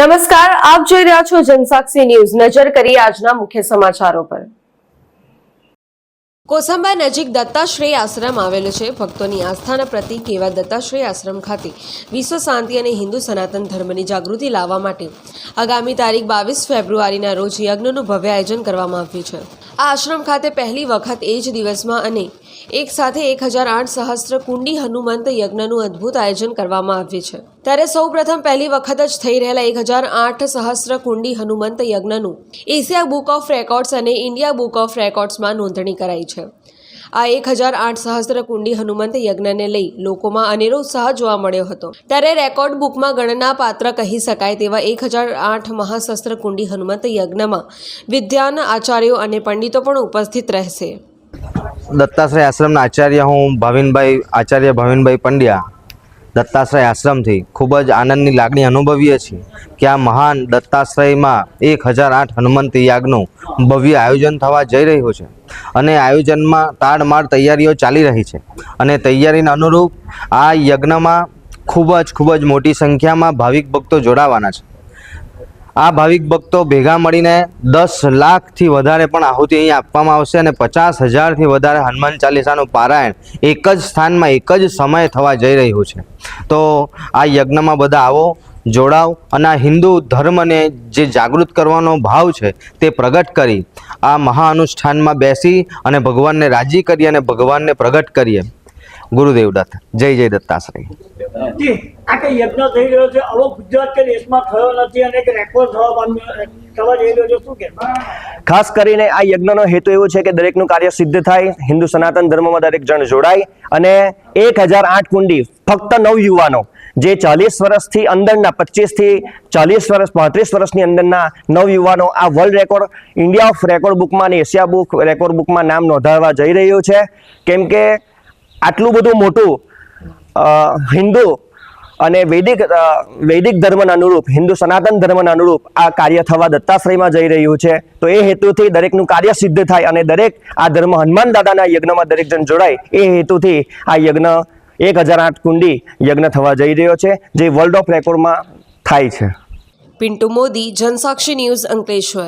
નમસ્કાર, આપ જોઈ રહ્યા છો જનસાક્ષી ન્યૂઝ. નજર કરીએ આજના મુખ્ય સમાચારો પર. કોસંબા નજીક દત્તાશ્રેય આશ્રમ આવેલો છે. ભક્તોની આસ્થાના પ્રતિક એવા દત્તાશ્રેય આશ્રમ ખાતે વિશ્વ શાંતિ અને હિન્દુ સનાતન ધર્મની જાગૃતિ લાવવા માટે આગામી તારીખ બાવીસ ફેબ્રુઆરીના રોજ યજ્ઞનું ભવ્ય આયોજન કરવામાં આવ્યું છે. આ આશ્રમ ખાતે પહેલી વખત એ જ દિવસમાં અને એક સાથે એક હજાર આઠ સહસ્ત્ર કુંડી હનુમંત યજ્ઞનું અદ્ભુત આયોજન કરવામાં આવ્યું છે. ત્યારે સૌપ્રથમ પહેલી વખત જ થઈ રહેલા એક હજાર આઠ સહસ્ત્ર કુંડી હનુમંત યજ્ઞનું એશિયા બુક ઓફ રેકોર્ડ્સ અને ઇન્ડિયા બુક ઓફ રેકોર્ડ્સમાં નોંધણી કરાઈ છે. આ એક હજાર આઠ સહસ્ત્ર કુંડી હનુમંત યજ્ઞને લઈ લોકોમાં અનેરો ઉત્સાહ જોવા મળ્યો હતો. ત્યારે રેકોર્ડ બુકમાં ગણના પાત્ર કહી શકાય તેવા એક હજાર આઠ મહાશસ્ત્ર કુંડી હનુમંત યજ્ઞમાં વિદ્યાન આચાર્યો અને પંડિતો પણ ઉપસ્થિત રહેશે. દત્તાશ્રય આશ્રમના આચાર્ય હું ભાવિનભાઈ, આચાર્ય ભાવિનભાઈ પંડ્યા. દત્તાશ્રય આશ્રમથી ખૂબ જ આનંદની લાગણી અનુભવીએ છીએ કે આ મહાન દત્તાશ્રયમાં એક હજાર આઠ હનુમંત યાગનું ભવ્ય આયોજન થવા જઈ રહ્યું છે. અને આયોજનમાં તાડમાળ તૈયારીઓ ચાલી રહી છે. અને તૈયારીના અનુરૂપ આ યજ્ઞમાં ખૂબ જ ખૂબ જ મોટી સંખ્યામાં ભાવિક ભક્તો જોડાવાના છે. આ ભાવિક ભક્તો ભેગા મળીને દસ લાખથી વધારે પણ આહુતિ અહીં આપવામાં આવશે અને પચાસ હજારથી વધારે હનુમાન ચાલીસાનું પારાયણ એક જ સ્થાનમાં એક જ સમયે થવા જઈ રહ્યું છે. તો આ યજ્ઞમાં બધા આવો, જોડાવ અને આ હિન્દુ ધર્મને જે જાગૃત કરવાનો ભાવ છે તે પ્રગટ કરી, આ મહાઅનુષ્ઠાનમાં બેસી અને ભગવાનને રાજી કરીએ અને ભગવાનને પ્રગટ કરીએ. ગુરુદેવ દત્ત જય જય દત્તાશ્રય આ કે યજ્ઞ થઈ રહ્યો છે? આવો ગુજરાત કે દેશમાં થયો નથી અને એક રેકોર્ડ થવા પામ્યો થવા જઈ રહ્યો છે શું કે ખાસ કરીને આ યજ્ઞનો હેતુ એવો છે કે દરેકનું કાર્ય સિદ્ધ થાય હિન્દુ સનાતન ધર્મમાં દરેક જણ જોડાય અને એક હજાર આઠ કુંડી ફક્ત નવ યુવાનો જે ચાલીસ વર્ષથી અંદરના પચીસથી ચાલીસ વર્ષ પાંત્રીસ વર્ષની અંદરના નવ યુવાનો આ world record India of record બુકમાં અને એશિયા બુક રેકોર્ડ બુકમાં નામ નોંધાવવા જઈ રહ્યું છે. કેમ કે આટલું બધું મોટું હિન્દુ અને વૈદિક વૈદિક ધર્મના અનુરૂપ, હિન્દુ સનાતન ધર્મના અનુરૂપ આ કાર્ય થવા દત્તાશ્રયમાં જઈ રહ્યું છે. તો એ હેતુથી દરેકનું કાર્ય સિદ્ધ થાય અને દરેક આ ધર્મ હનુમાન દાદાના યજ્ઞમાં દરેક જણ જોડાય, એ હેતુથી આ યજ્ઞ એક હજાર આઠ કુંડી યજ્ઞ થવા જઈ રહ્યો છે, જે વર્લ્ડ ઓફ રેકોર્ડમાં થાય છે. પિન્ટુ મોદી, જનસાક્ષી ન્યૂઝ અંકલેશ્વર.